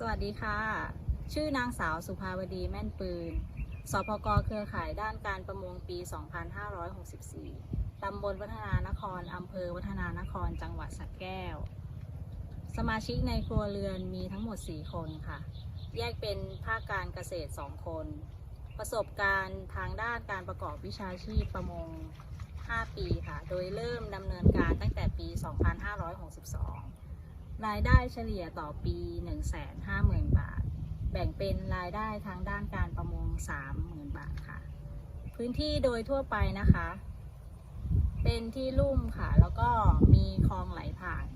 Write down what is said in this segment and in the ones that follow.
สวัสดีค่ะ ชื่อนางสาวสุภาวดีแม่นปืน สพกเครือข่ายด้านการประมงปี 2564 ตำบลวัฒนานคร อำเภอวัฒนานคร จังหวัดสระแก้ว สมาชิกในครัวเรือนมีทั้งหมด 4 คนค่ะ แยกเป็นภาคการเกษตร 2 คน ประสบการณ์ทางด้านการประกอบวิชาชีพประมง 5 ปีค่ะ โดยเริ่มดำเนินการตั้งแต่ปี 2562 รายได้เฉลี่ยต่อปี 150,000 บาท แบ่งเป็นรายได้ทางด้านการประมง 30,000 บาทค่ะ พื้นที่โดยทั่วไปนะคะ เป็นที่ลุ่มค่ะ แล้วก็มีคลองไหลผ่าน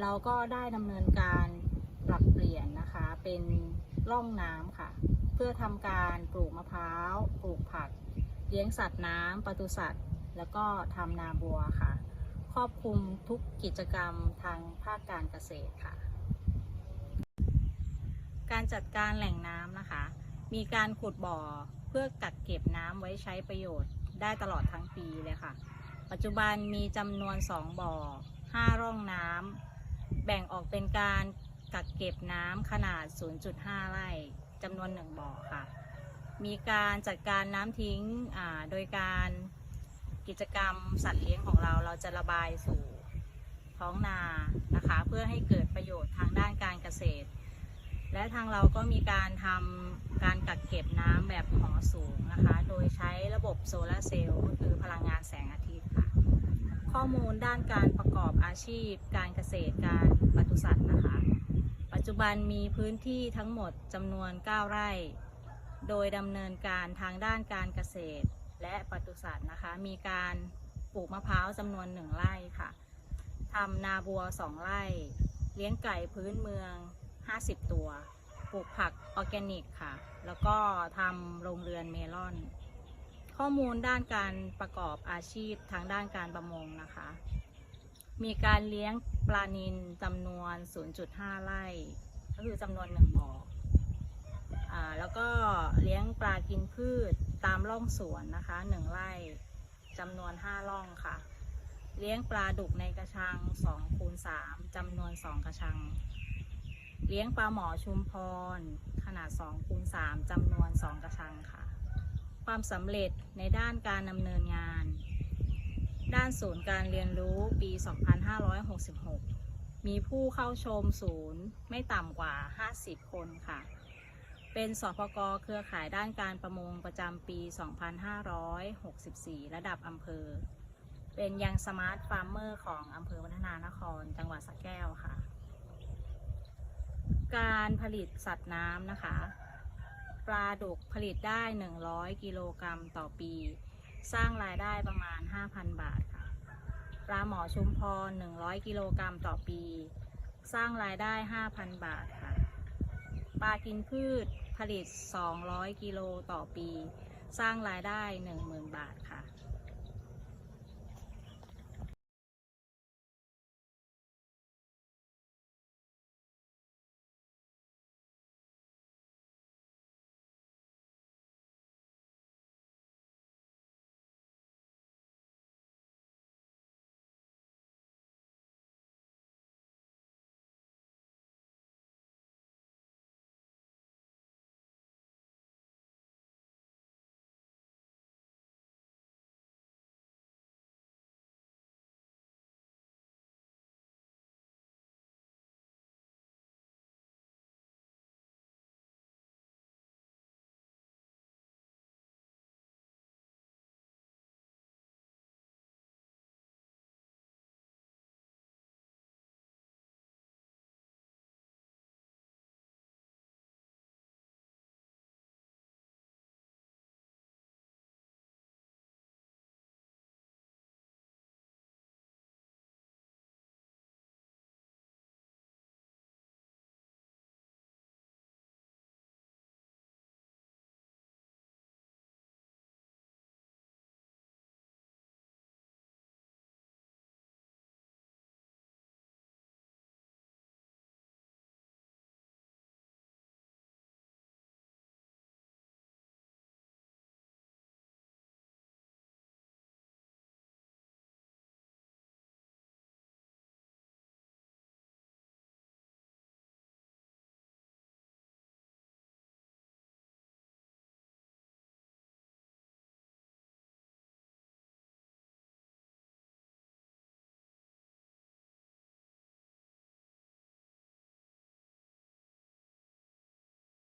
เราก็ได้ดำเนินการปรับเปลี่ยนนะคะ เป็นร่องน้ำค่ะ เพื่อทำการปลูกมะพร้าว ปลูกผัก เลี้ยงสัตว์น้ำปศุสัตว์ แล้วก็ทำนาบัวค่ะ ครอบคลุมทุกกิจกรรมทางภาคการเกษตรค่ะ การจัดการแหล่งน้ำนะคะ มีการขุดบ่อเพื่อกักเก็บน้ำไว้ใช้ประโยชน์ได้ตลอดทั้งปีเลยค่ะ ปัจจุบันมีจำนวน 2 บ่อ 5 ร่องน้ำแบ่งออกเป็นการกักเก็บน้ำขนาด 0.5 ไร่จำนวน 1 บ่อค่ะ มีการจัดการน้ำทิ้งโดยการ กิจกรรมสัตว์เลี้ยงของเราเราจะระบายสู่ท้องนานะคะ เพื่อให้เกิดประโยชน์ทางด้านการเกษตร และทางเราก็มีการทำการกักเก็บน้ำแบบหอสูงนะคะ โดยใช้ระบบโซลาเซลล์ก็คือพลังงานแสงอาทิตย์ค่ะ ข้อมูลด้านการประกอบอาชีพ การเกษตรการปศุสัตว์นะคะ ปัจจุบันมีพื้นที่ทั้งหมดจำนวน 9 ไร่ โดยดำเนินการทางด้านการเกษตร และปศุสัตว์นะคะ มีการปลูกมะพร้าวจำนวน1ไร่ค่ะทำนาบัว2ไร่ เลี้ยงไก่พื้นเมือง 50 ตัว ปลูกผักออร์แกนิกค่ะ แล้วก็ทำโรงเรือนเมลอน ข้อมูลด้านการประกอบอาชีพทางด้านการประมงนะคะ มีการเลี้ยงปลานิลจำนวน 0.5 ไร่ ก็คือจำนวนหนึ่งบ่อ แล้วก็เลี้ยงปลากินพืชตามร่องสวนนะคะหนึ่งไร่จำนวน5ร่องค่ะ เลี้ยงปลาดุกในกระชัง2คูณ3จำนวน2กระชัง เลี้ยงปลาหมอชุมพร ขนาด2คูณ3จำนวน2กระชังค่ะ ความสำเร็จในด้านการดำเนินงาน ด้านศูนย์การเรียนรู้ปี 2566 มีผู้เข้าชมศูนย์ไม่ต่ำกว่า 50 คนค่ะ เป็นสพกเครือข่ายด้านการประมงประจำปี 2564 ระดับอำเภอ เป็นยังสมาร์ทฟาร์มเมอร์ของอำเภอวัฒนานคร จังหวัดสระแก้วค่ะ การผลิตสัตว์น้ำนะคะ ปลาดุกผลิตได้ 100 กิโลกรัมต่อปี สร้างรายได้ประมาณ 5,000 บาทค่ะ ปลาหมอชุมพร 100 กิโลกรัมต่อปี สร้างรายได้ 5,000 บาทค่ะ ปลากินพืชผลิต 200 กิโลต่อปี สร้างรายได้ 10,000 บาทค่ะ